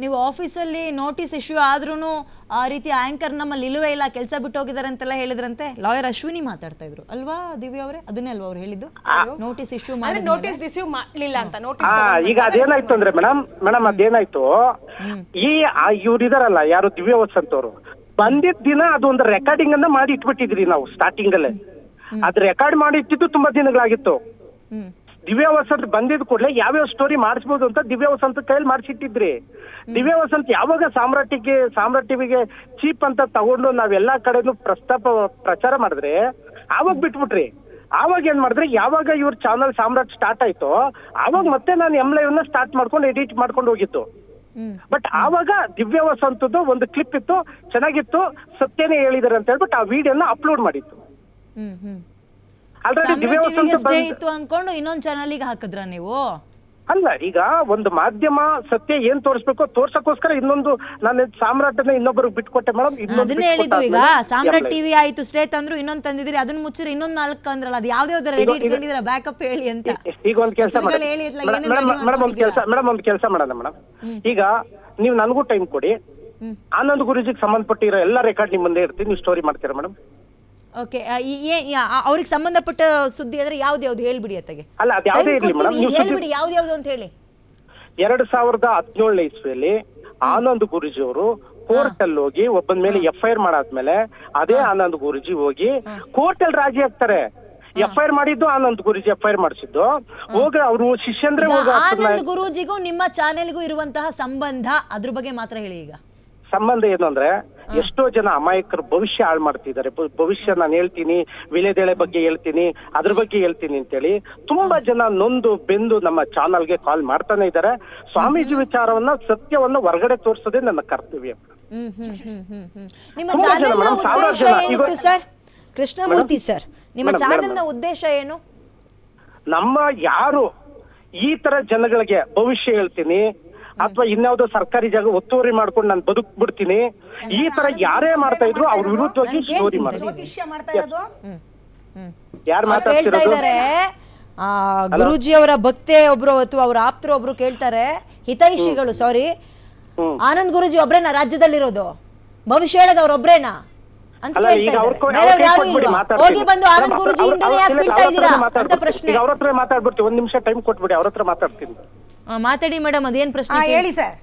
ನೀವು ಆಫೀಸಲ್ಲಿ notice issue ಆದ್ರೂ ಆ ರೀತಿ ಆ್ಯಂಕರ್ ನಮ್ಮಲ್ಲಿ ಇಲ್ಲವೇ ಇಲ್ಲ ಕೆಲಸ ಬಿಟ್ಟು ಹೋಗಿದ್ದಾರೆ ಅಂತೆಲ್ಲ ಹೇಳಿದ್ರಂತೆ. ಲಾಯರ್ ಅಶ್ವಿನಿ ಮಾತಾಡ್ತಾ ಇದ್ರು. ಅಲ್ವಾ ದಿವ್ಯ ಅವರೇ? ಅದನ್ನೇ ಅಲ್ವಾ ಅವ್ರು ಹೇಳಿದ್ದು? ನೋಟಿಸ್ ಇಶ್ಯೂ ಅಂದ್ರೆ ಮಾಡಿ ನೋಟಿಸ್ ರಿಸೀವ್ ಮಾಡಲಿಲ್ಲ ಅಂತ ನೋಟಿಸ್ ಈಗ ಅದೇನಾಯ್ತು ಅಂದ್ರೆ ಮೇಡಮ್ ಮೇಡಮ್ ಅದೇನಾಯ್ತು? ಈ ಇವ್ರು ಇದಾರಲ್ಲ ಯಾರು ದಿವ್ಯ ವಸಂತ್ ಅಂತವ್ರು ಬಂದಿದ್ದ ದಿನ ಅದೊಂದು ರೆಕಾರ್ಡಿಂಗ್ ಅನ್ನ ಮಾಡಿ ಇಟ್ಬಿಟ್ಟಿದ್ರಿ ನಾವು ಸ್ಟಾರ್ಟಿಂಗ್ ಅಲ್ಲೇ. ಅದ್ ರೆಕಾರ್ಡ್ ಮಾಡಿ ಇಟ್ಟಿದ್ದು ತುಂಬಾ ದಿನಗಳಾಗಿತ್ತು. ಹ್ಮ್. ದಿವ್ಯ ವಸಂತ್ ಬಂದಿದ್ ಕೂಡಲೇ ಯಾವ್ಯಾವ ಸ್ಟೋರಿ ಮಾಡಿಸ್ಬೋದು ಅಂತ ದಿವ್ಯ ವಸಂತ್ ಕೈಯಲ್ಲಿ ಮಾಡಿಸಿಟ್ಟಿದ್ರಿ. ದಿವ್ಯ ವಸಂತ್ ಯಾವಾಗ ಸಾಮ್ರಾಟಿಗೆ ಸಾಮ್ರಾಟಿವಿಗೆ ಚೀಪ್ ಅಂತ ತಗೊಂಡು ನಾವೆಲ್ಲಾ ಕಡೆನು ಪ್ರಸ್ತಾಪ ಪ್ರಚಾರ ಮಾಡಿದ್ರೆ ಆವಾಗ ಬಿಟ್ಬಿಟ್ರಿ. ಆವಾಗ ಏನ್ ಮಾಡಿದ್ರೆ ಯಾವಾಗ ಇವ್ರ ಚಾನಲ್ ಸಾಮ್ರಾಟ್ ಸ್ಟಾರ್ಟ್ ಆಯ್ತೋ ಆವಾಗ ಮತ್ತೆ ನಾನು ಎಂ ಲೈವ್ನ ಸ್ಟಾರ್ಟ್ ಮಾಡ್ಕೊಂಡು ಎಡಿಟ್ ಮಾಡ್ಕೊಂಡು ಹೋಗಿತ್ತು ಬಟ್ ಆವಾಗ ದಿವ್ಯ ವಸಂತದ್ದು ಒಂದು ಕ್ಲಿಪ್ ಇತ್ತು ಚೆನ್ನಾಗಿತ್ತು ಸತ್ಯನೇ ಹೇಳಿದಾರೆ ಅಂತ ಹೇಳ್ಬಿಟ್ಟು ಆ ವಿಡಿಯೋನ ಅಪ್ಲೋಡ್ ಮಾಡಿತ್ತು ಸ್ಟೇ ಇತ್ತು ಅನ್ಕೊಂಡು ಇನ್ನೊಂದ್ ಚಾನಲಿಗೆ ಹಾಕಿದ್ರ ನೀವು? ಅಲ್ಲ ಈಗ ಒಂದು ಮಾಧ್ಯಮ ಸತ್ಯ ಏನ್ ತೋರಿಸ್ಬೇಕು ತೋರ್ಸಕ್ಕೋಸ್ಕರ ಇನ್ನೊಂದು ನಾನು ಸಾಮ್ರಾಟನ ಇನ್ನೊಬ್ಬರಿಗೆ ಬಿಟ್ಕೊಟ್ಟೆ ಮೇಡಮ್ ಅದನ್ನೇ ಹೇಳಿದ್ದು ಈಗ. ಸಾಮ್ರಾಟ್ ಟಿವಿ ಆಯ್ತು ಸ್ಟೇ ತಂದ್ರು ಇನ್ನೊಂದ್ ತಂದಿದ್ರಿ ಅದನ್ನ ಮುಚ್ಚಿರಿ ಇನ್ನೊಂದ್ ನಾಲ್ಕು ಅಂದ್ರಲ್ಲ ಅದು ಯಾವ್ದೇ ಯಾವ್ದು ರೆಡಿ ಇಟ್ಕೊಂಡಿದ್ರ ಬ್ಯಾಕಪ್ ಹೇಳಿ ಅಂತ. ಈಗ ಒಂದ್ ಕೆಲಸ ಮೇಡಮ್ ಒಂದ್ ಕೆಲಸ ಮೇಡಮ್ ಒಂದ್ ಕೆಲಸ ಮಾಡೋಣ ಮೇಡಮ್. ಈಗ ನೀವು ನನಗೂ ಟೈಮ್ ಕೊಡಿ. ಆನಂದ್ ಗುರುಜಿಗೆ ಸಂಬಂಧಪಟ್ಟಿರೋ ಎಲ್ಲಾ ರೆಕಾರ್ಡ್ ನಿಮ್ ಮುಂದೆ ಇರ್ತೀನಿ ನೀವು ಸ್ಟೋರಿ ಮಾಡ್ತೀರಾ ಮೇಡಮ್? ಓಕೆ ಅವ್ರಿಗೆ ಸಂಬಂಧಪಟ್ಟ ಸುದ್ದಿ ಅಂದ್ರೆ ಯಾವ್ದು ಯಾವ್ದು ಹೇಳ್ಬಿಡಿ ಅತ್ತಗೆ. ಅಲ್ಲ ಅದು ಯಾವ್ದೇ ಇರಲಿ ಮೇಡಮ್. ನೀವು ಹೇಳ್ಬಿಡಿ ಯಾವ್ದು ಯಾವ್ದು ಅಂತ ಹೇಳಿ. ಎರಡ್ ಸಾವಿರದ ಹದಿನೇಳನೇ ಇಸ್ವಿಯಲ್ಲಿ ಆನಂದ್ ಗುರುಜಿ ಅವರು ಕೋರ್ಟ್ ಅಲ್ಲಿ ಹೋಗಿ ಒಬ್ಬನ ಮೇಲೆ ಎಫ್ ಐ ಆರ್ ಮಾಡಾದ್ಮೇಲೆ ಅದೇ ಆನಂದ್ ಗುರುಜಿ ಹೋಗಿ ಕೋರ್ಟ್ ಅಲ್ಲಿ ರಾಜಿ ಆಗ್ತಾರೆ. ಎಫ್ ಐ ಆರ್ ಮಾಡಿದ್ದು Anand Guruji F I R ಮಾಡಿಸಿದ್ದು. ಹೋಗ ಅವರು ಶಿಷ್ಯಂದ್ರೆ ಹೋಗ ಆನಂದ್ ಗುರೂಜಿಗೂ ನಿಮ್ಮ ಚಾನೆಲ್ಗೂ ಇರುವಂತಹ ಸಂಬಂಧ ಅದ್ರ ಬಗ್ಗೆ ಮಾತ್ರ ಹೇಳಿ ಈಗ. ಸಂಬಂಧ ಏನು ಅಂದ್ರೆ ಎಷ್ಟೋ ಜನ ಅಮಾಯಕರು ಭವಿಷ್ಯ ಹಾಳು ಮಾಡ್ತಿದ್ದಾರೆ. ಭವಿಷ್ಯ ನಾನು ಹೇಳ್ತೀನಿ ವಿಳೆದೆಳೆ ಬಗ್ಗೆ ಹೇಳ್ತೀನಿ ಅದ್ರ ಬಗ್ಗೆ ಹೇಳ್ತೀನಿ ಅಂತೇಳಿ ತುಂಬಾ ಜನ ನೊಂದು ಬೆಂದು ನಮ್ಮ ಚಾನಲ್ಗೆ ಕಾಲ್ ಮಾಡ್ತಾನೆ ಇದ್ದಾರೆ. ಸ್ವಾಮೀಜಿ ವಿಚಾರವನ್ನ ಸತ್ಯವನ್ನ ಹೊರಗಡೆ ತೋರಿಸೋದೇ ನನ್ನ ಕರ್ತವ್ಯ. ಕೃಷ್ಣಮೂರ್ತಿ ಸರ್. ನಿಮ್ಮ ಚಾನೆಲ್ನ ಉದ್ದೇಶ ಏನು? ನಮ್ಮ ಯಾರು ಈ ತರ ಜನಗಳಿಗೆ ಭವಿಷ್ಯ ಹೇಳ್ತೀನಿ ಅಥವಾ ಇನ್ಯಾವುದೋ ಸರ್ಕಾರಿ ಜಾಗ ಒತ್ತುವರಿ ಮಾಡ್ಕೊಂಡು ನಾನು ಬದುಕ್ ಬಿಡ್ತೀನಿ ಈ ತರ ಯಾರೇ ಮಾಡ್ತಾ ಇದ್ರು ಅವ್ರ ವಿರುದ್ಧವಾಗಿ ಸ್ಟೋರಿ ಮಾಡ್ತಾರೆ. ಯಾರು ಮಾತಾಡ್ತಿರೋದು? ಗುರೂಜಿ ಅವರ ಭಕ್ತೆ ಒಬ್ರು ಅಥವಾ ಅವ್ರ ಆಪ್ತರು ಒಬ್ರು ಕೇಳ್ತಾರೆ. ಹಿತೈಷಿಗಳು ಸಾರಿ. ಆನಂದ್ ಗುರುಜಿ ಒಬ್ರೇನಾ ರಾಜ್ಯದಲ್ಲಿರೋದು? ಭವಿಷ್ಯ ಹೇಳದ ಅಂತ ಕೇಳ್ತಾ ಅವ್ರ ಇದ್ದಾರೆ ಬೇರೆಯವ್ರು ಯಾರು ಹೋಗಿ ಬಂದು ಆನಂದ್ ಗುರುಜಿ ಹಿಂದೆ ಯಾಕೆ ಬೀಳ್ತಾ ಇದ್ದೀರಾ? ಅಂತ ಪ್ರಶ್ನೆ. ಅವ್ರ ಹತ್ರ ಮಾತಾಡ್ಬಿಡ್ತೀವಿ ಒಂದ್ ನಿಮಿಷ ಟೈಮ್ ಕೊಟ್ಬಿಡಿ ಅವ್ರ ಹತ್ರ ಮಾತಾಡ್ತೀನಿ. ಮಾತಾಡಿ ಮೇಡಮ್ ಅದೇನ್ ಪ್ರಶ್ನೆ? ಹೇಳಿ ಸರ್